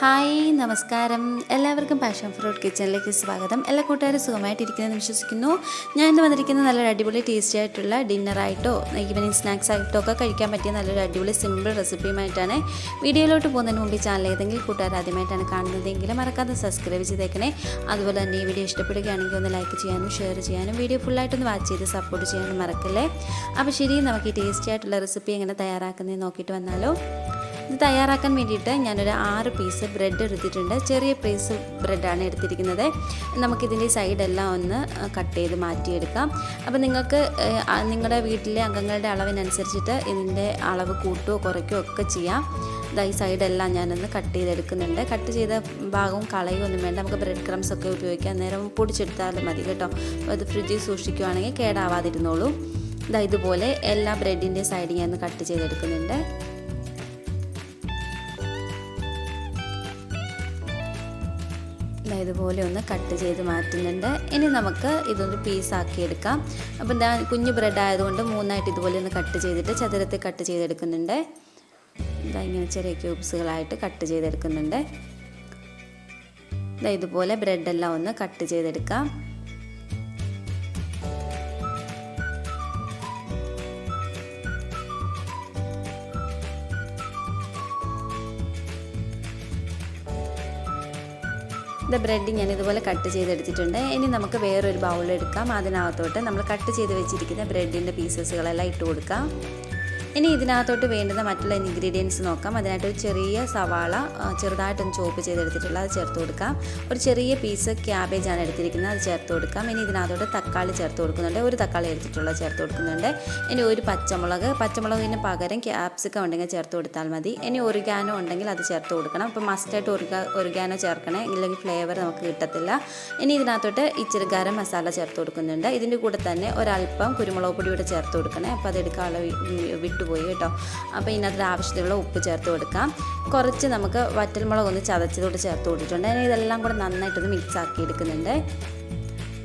Hi നമസ്കാരം. എല്ലാവർക്കും passion fruit കിച്ചണിലേക്ക് സ്വാഗതം. എല്ലാ കൂട്ടുകാരും സുഖമായിട്ടിരിക്കുന്നതെന്ന് വിശ്വസിക്കുന്നു. ഞാൻ ഇന്ന് വന്നിരിക്കുന്നത് നല്ലൊരു അടിപൊളി ടേസ്റ്റി ആയിട്ടുള്ള ഡിന്നറായിട്ടോ ഈവനിങ് സ്നാക്സ് ആയിട്ടോ ഒക്കെ കഴിക്കാൻ പറ്റിയ നല്ലൊരു അടിപൊളി സിമ്പിൾ റെസിപ്പിയുമായിട്ടാണ് വീഡിയോയിലോട്ട് പോകുന്നതിന് മുമ്പ് ചാനൽ ഏതെങ്കിലും കൂട്ടുകാർ ആദ്യമായിട്ടാണ് കാണുന്നതെങ്കിൽ മറക്കാതെ സബ്സ്ക്രൈബ് ചെയ്തേക്കണേ. അതുപോലെ തന്നെ ഈ വീഡിയോ ഇഷ്ടപ്പെടുകയാണെങ്കിൽ ഒന്ന് ലൈക്ക് ചെയ്യാനും ഷെയർ ചെയ്യാനും വീഡിയോ ഫുള്ളായിട്ടൊന്ന് വാച്ച് ചെയ്ത് സപ്പോർട്ട് ചെയ്യാനും മറക്കല്ലേ? അപ്പോൾ ശരി നമുക്ക് ഈ ടേസ്റ്റി ആയിട്ടുള്ള റെസിപ്പി എങ്ങനെ തയ്യാറാക്കുന്നത് നോക്കിയിട്ട് വന്നാലോ. ഇത് തയ്യാറാക്കാൻ വേണ്ടിയിട്ട് ഞാനൊരു ആറ് പീസ് ബ്രെഡ് എടുത്തിട്ടുണ്ട്. ചെറിയ പീസ് ബ്രെഡാണ് എടുത്തിരിക്കുന്നത്. നമുക്കിതിന്റെ സൈഡെല്ലാം ഒന്ന് കട്ട് ചെയ്ത് മാറ്റിയെടുക്കാം. അപ്പോൾ നിങ്ങൾക്ക് നിങ്ങളുടെ വീട്ടിലെ അംഗങ്ങളുടെ അളവിനനുസരിച്ചിട്ട് ഇതിന്റെ അളവ് കൂട്ടുകയോ കുറയ്ക്കുകയോ ഒക്കെ ചെയ്യാം. ഈ സൈഡെല്ലാം ഞാനൊന്ന് കട്ട് ചെയ്തെടുക്കുന്നുണ്ട്. കട്ട് ചെയ്ത ഭാഗവും കളയൊന്നും വേണ്ട. നമുക്ക് ബ്രെഡ് ക്രംസ് ഒക്കെ ഉപയോഗിക്കാം. നേരം പൊടിച്ചെടുത്താലും മതി കേട്ടോ. അത് ഫ്രിഡ്ജിൽ സൂക്ഷിക്കുകയാണെങ്കിൽ കേടാവാതിരുന്നോളൂ. ഇതാ ഇതുപോലെ എല്ലാ ബ്രെഡിന്റെ സൈഡ് ഞാൻ കട്ട് ചെയ്തെടുക്കുന്നുണ്ട്. ഇതുപോലെ ഒന്ന് കട്ട് ചെയ്ത് മാറ്റുന്നുണ്ട്. ഇനി നമുക്ക് ഇതൊന്ന് പീസാക്കി എടുക്കാം. അപ്പം ഞാൻ കുഞ്ഞ് ബ്രെഡ് ആയതുകൊണ്ട് മൂന്നായിട്ട് ഇതുപോലെ ഒന്ന് കട്ട് ചെയ്തിട്ട് ചതുരത്തിൽ കട്ട് ചെയ്തെടുക്കുന്നുണ്ട്. ഇതാ ഇങ്ങനെ ചെറിയ ക്യൂബ്സുകളായിട്ട് കട്ട് ചെയ്തെടുക്കുന്നുണ്ട്. ഇതാ ഇതുപോലെ ബ്രെഡെല്ലാം ഒന്ന് കട്ട് ചെയ്തെടുക്കാം. ഇത് ബ്രെഡ് ഞാൻ ഇതുപോലെ കട്ട് ചെയ്തെടുത്തിട്ടുണ്ട്. ഇനി നമുക്ക് വേറൊരു ബൗൾ എടുക്കാം. അതിനകത്തോട്ട് നമ്മൾ കട്ട് ചെയ്ത് വെച്ചിരിക്കുന്ന ബ്രെഡിന്റെ പീസസുകളെല്ലാം ഇട്ട് കൊടുക്കാം. ഇനി ഇതിനകത്തോട്ട് വേണ്ടുന്ന മറ്റുള്ള ഇൻഗ്രീഡിയൻസ് നോക്കാം. അതിനായിട്ട് ഒരു ചെറിയ സവാള ചെറുതായിട്ടൊന്ന് ചോപ്പ് ചെയ്തെടുത്തിട്ടുള്ള അത് ചേർത്ത് കൊടുക്കാം. ഒരു ചെറിയ പീസ് ക്യാബേജ് ആണ് എടുത്തിരിക്കുന്നത് അത് ചേർത്ത് കൊടുക്കാം. ഇനി ഇതിനകത്തോട്ട് തക്കാളി ചേർത്ത് കൊടുക്കുന്നുണ്ട്. ഒരു തക്കാളി എടുത്തിട്ടുള്ളത് ചേർത്ത് കൊടുക്കുന്നുണ്ട്. ഇനി ഒരു പച്ചമുളക് പച്ചമുളകിന് പകരം ക്യാപ്സിക്കം ഉണ്ടെങ്കിൽ ചേർത്ത് കൊടുത്താൽ മതി. ഇനി ഒറിഗാനോ ഉണ്ടെങ്കിൽ അത് ചേർത്ത് കൊടുക്കണം. അപ്പോൾ മസ്റ്റായിട്ട് ഒരു ഒറിഗാനോ ചേർക്കണേ ഇല്ലെങ്കിൽ ഫ്ലേവർ നമുക്ക് കിട്ടത്തില്ല. ഇനി ഇതിനകത്തോട്ട് ഇച്ചിരി ഗരം മസാല ചേർത്ത് കൊടുക്കുന്നുണ്ട്. ഇതിന്റെ കൂടെ തന്നെ ഒരല്പം കുരുമുളക് പൊടി കൂടെ ചേർത്ത് കൊടുക്കണേ. അപ്പോൾ അത് എടുക്കാനുള്ള വി- കേട്ടോ. അപ്പോൾ ഇതിനകത്ത് ആവശ്യത്തിലുള്ള ഉപ്പ് ചേർത്ത് കൊടുക്കാം. കുറച്ച് നമുക്ക് വറ്റൽമുളക് ഒന്ന് ചതച്ചതോട് ചേർത്ത് കൊടുത്തിട്ടുണ്ട്. ഇനി ഇതെല്ലാം കൂടെ നന്നായിട്ടൊന്ന് മിക്സ് ആക്കി എടുക്കുന്നുണ്ട്.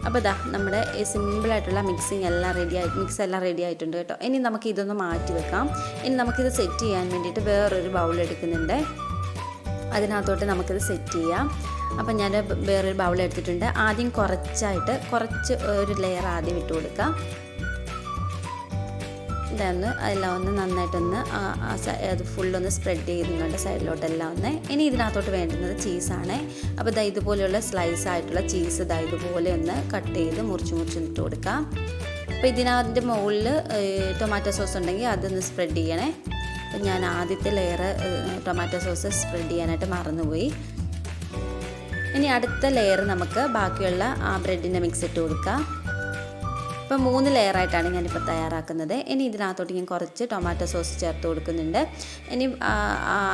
അപ്പോൾ ഇതാ നമ്മുടെ സിമ്പിളായിട്ടുള്ള മിക്സിങ് എല്ലാം റെഡി ആയി മിക്സ് എല്ലാം റെഡി ആയിട്ടുണ്ട് കേട്ടോ. ഇനി നമുക്ക് ഇതൊന്ന് മാറ്റി വെക്കാം. ഇനി നമുക്കിത് സെറ്റ് ചെയ്യാൻ വേണ്ടിയിട്ട് വേറൊരു ബൗൾ എടുക്കുന്നുണ്ട്. അതിനകത്തോട്ട് നമുക്കിത് സെറ്റ് ചെയ്യാം. അപ്പം ഞാൻ വേറൊരു ബൗൾ എടുത്തിട്ടുണ്ട്. ആദ്യം കുറച്ചായിട്ട് കുറച്ച് ഒരു ലെയർ ആദ്യം ഇട്ട് കൊടുക്കാം. ഇതൊന്ന് എല്ലാം ഒന്ന് നന്നായിട്ടൊന്ന് അത് ഫുള്ളൊന്ന് സ്പ്രെഡ് ചെയ്യുന്നുണ്ട് സൈഡിലോട്ടെല്ലാം ഒന്ന് ഇനി ഇതിനകത്തോട്ട് വേണ്ടുന്നത് ചീസാണ് അപ്പോൾ ഇതാ ഇതുപോലെയുള്ള സ്ലൈസ് ആയിട്ടുള്ള ചീസ് ഇതാ ഇതുപോലെ ഒന്ന് കട്ട് ചെയ്ത് മുറിച്ച് മുറിച്ച് ഇട്ട് കൊടുക്കാം. അപ്പോൾ ഇതിനകത്തിന്റെ മുകളിൽ ടൊമാറ്റോ സോസ് ഉണ്ടെങ്കിൽ അതൊന്ന് സ്പ്രെഡ് ചെയ്യണേ. അപ്പം ഞാൻ ആദ്യത്തെ ലെയർ ടൊമാറ്റോ സോസ് സ്പ്രെഡ് ചെയ്യാനായിട്ട് മറന്നുപോയി. ഇനി അടുത്ത ലെയർ നമുക്ക് ബാക്കിയുള്ള ആ ബ്രെഡിന്റെ മിക്സ് ഇട്ട് കൊടുക്കാം. ഇപ്പോൾ മൂന്ന് ലെയറായിട്ടാണ് ഞാനിപ്പോൾ തയ്യാറാക്കുന്നത്. ഇനി ഇതിനകത്തോട്ട് ഞാൻ കുറച്ച് ടൊമാറ്റോ സോസ് ചേർത്ത് കൊടുക്കുന്നുണ്ട്. ഇനി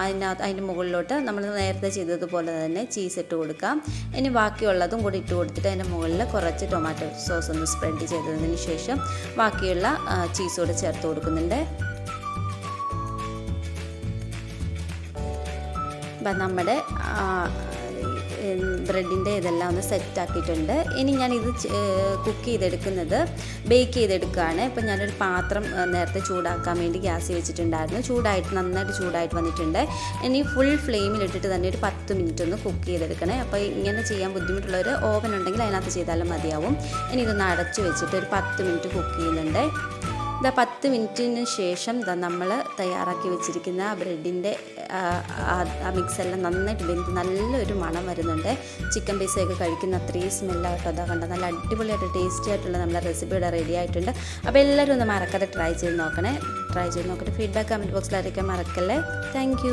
അതിനകത്ത് അതിന്റെ മുകളിലോട്ട് നമ്മൾ നേരത്തെ ചെയ്തതുപോലെ തന്നെ ചീസ് ഇട്ട് കൊടുക്കാം. ഇനി ബാക്കിയുള്ളതും കൂടി ഇട്ട് കൊടുത്തിട്ട് അതിന്റെ മുകളിൽ കുറച്ച് ടൊമാറ്റോ സോസ് ഒന്ന് സ്പ്രെഡ് ചെയ്തതിന് ശേഷം ബാക്കിയുള്ള ചീസ് കൂടെ ചേർത്ത് കൊടുക്കുന്നുണ്ട്. അപ്പം നമ്മുടെ ബ്രെഡിന്റെ ഇതെല്ലാം ഒന്ന് സെറ്റ് ആക്കിയിട്ടുണ്ട് ഇനി ഞാൻ ഇത് കുക്ക് ചെയ്തെടുക്കുന്നത് ബേക്ക് ചെയ്തെടുക്കുകയാണ്. ഇപ്പം ഞാനൊരു പാത്രം നേരത്തെ ചൂടാക്കാൻ വേണ്ടി ഗ്യാസ് വെച്ചിട്ടുണ്ടായിരുന്നു. ചൂടായിട്ട് നന്നായിട്ട് ചൂടായിട്ട് വന്നിട്ടുണ്ട്. ഇനി ഫുൾ ഫ്ലെയിമിലിട്ടിട്ട് തന്നെ ഒരു പത്ത് മിനിറ്റ് ഒന്ന് കുക്ക് ചെയ്തെടുക്കണേ. അപ്പോൾ ഇങ്ങനെ ചെയ്യാൻ ബുദ്ധിമുട്ടുള്ളവർ ഓവൻ ഉണ്ടെങ്കിൽ അതിനകത്ത് ചെയ്താലും മതിയാവും. ഇനി ഇതൊന്ന് അടച്ചു വെച്ചിട്ട് ഒരു പത്ത് മിനിറ്റ് കുക്ക് ചെയ്യുന്നുണ്ട്. ഇതാ പത്ത് മിനിറ്റിന് ശേഷം ഇതാ നമ്മൾ തയ്യാറാക്കി വെച്ചിരിക്കുന്ന ബ്രെഡിന്റെ ആ മിക്സെല്ലാം നന്നായിട്ട് വെന്ത് നല്ലൊരു മണം വരുന്നുണ്ട്. ചിക്കൻ പീസയൊക്കെ കഴിക്കുന്ന അത്രയും സ്മെല്ലാട്ടോ. അതാ കണ്ട നല്ല അടിപൊളിയായിട്ട് ടേസ്റ്റി ആയിട്ടുള്ള നമ്മുടെ റെസിപ്പി ഇവിടെ റെഡി ആയിട്ടുണ്ട്. അപ്പോൾ എല്ലാവരും ഒന്ന് മറക്കാതെ ട്രൈ ചെയ്ത് നോക്കണേ. ട്രൈ ചെയ്ത് നോക്കിയിട്ട് ഫീഡ്ബാക്ക് കമന്റ് ബോക്സിൽ മറക്കല്ലേ? താങ്ക്